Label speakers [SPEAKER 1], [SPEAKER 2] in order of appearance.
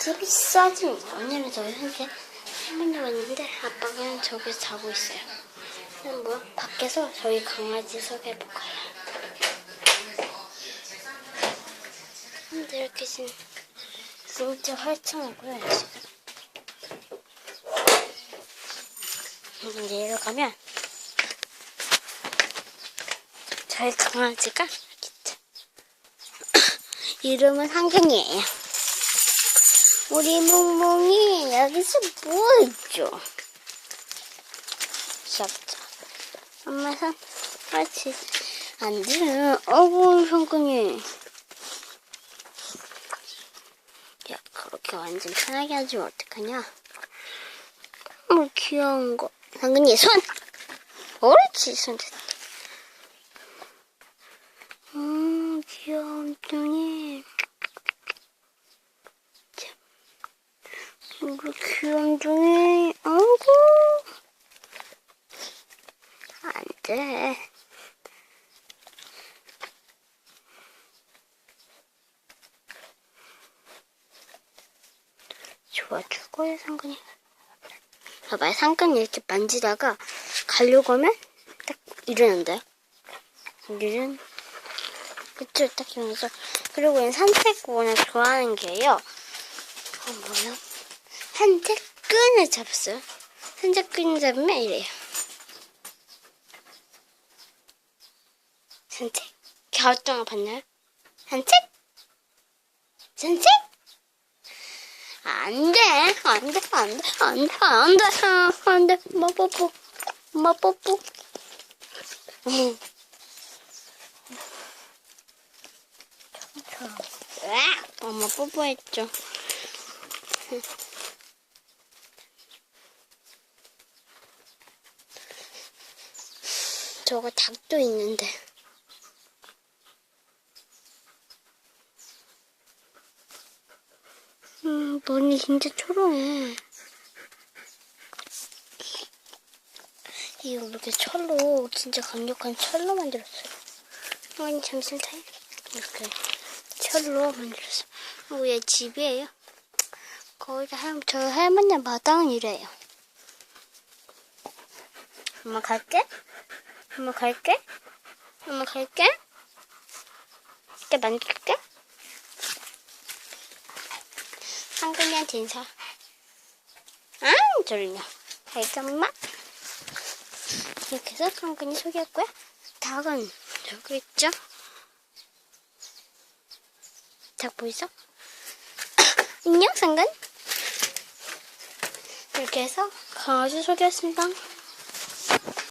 [SPEAKER 1] TV 싸집니다. 오늘은 저희 현재 할머니가 있는데 아빠가 저기서 자고 있어요. 그럼 뭐 밖에서 저희 강아지 소개해볼 거예요. 근데 이렇게 진, 진짜 활창하고요 지금. 여기 내려가면 저희 강아지가. 이름은 한경이에요. 우리 몽몽이 여기서 뭐했죠? 귀엽죠? 엄마 손 같이 앉으면 어구 성근이 야 그렇게 완전 편하게 하지 면 어떡하냐? 어 귀여운 거. 상근이 손! 옳지 손 됐다. 음 귀염둥이 우리 귀염둥이. 아이고. 안돼. 좋아 죽어요 상근이. 봐봐요 상근이 이렇게 만지다가 가려고 하면 딱 이러는데 이런 그쵸 딱 이러면서. 그리고 산책 워낙 좋아하는 게요. 어, 뭐요? 산책 끈을 잡았어요. 산책 끈 잡으면 이래요. 산책? 겨울동안 봤나요? 산책? 산책? 안 돼, 안 돼, 안 돼, 안 돼, 안 돼, 아, 안 돼. 엄마 뽀뽀, 엄마 뽀뽀. 음. 으악! 엄마 뽀뽀했죠. 저거 닭도 있는데. 음, 눈이 진짜 초롱해. 이거 이렇게 철로, 진짜 강력한 철로 만들었어요. 아니, 잠시만 타요. 이렇게 철로 만들었어요. 어, 얘 집이에요. 거기가 할, 저 할머니 마당은 이래요. 엄마 갈게? 엄마 갈게? 엄마 갈게? 이렇게 만질게? 한근이한테 인사. 아, 졸려. 갈게, 엄마? 이렇게 해서 한근이 소개했고요. 닭은 여기 있죠? 닭 보이죠? 안녕, 상근. 이렇게 해서 강아지 소개했습니다.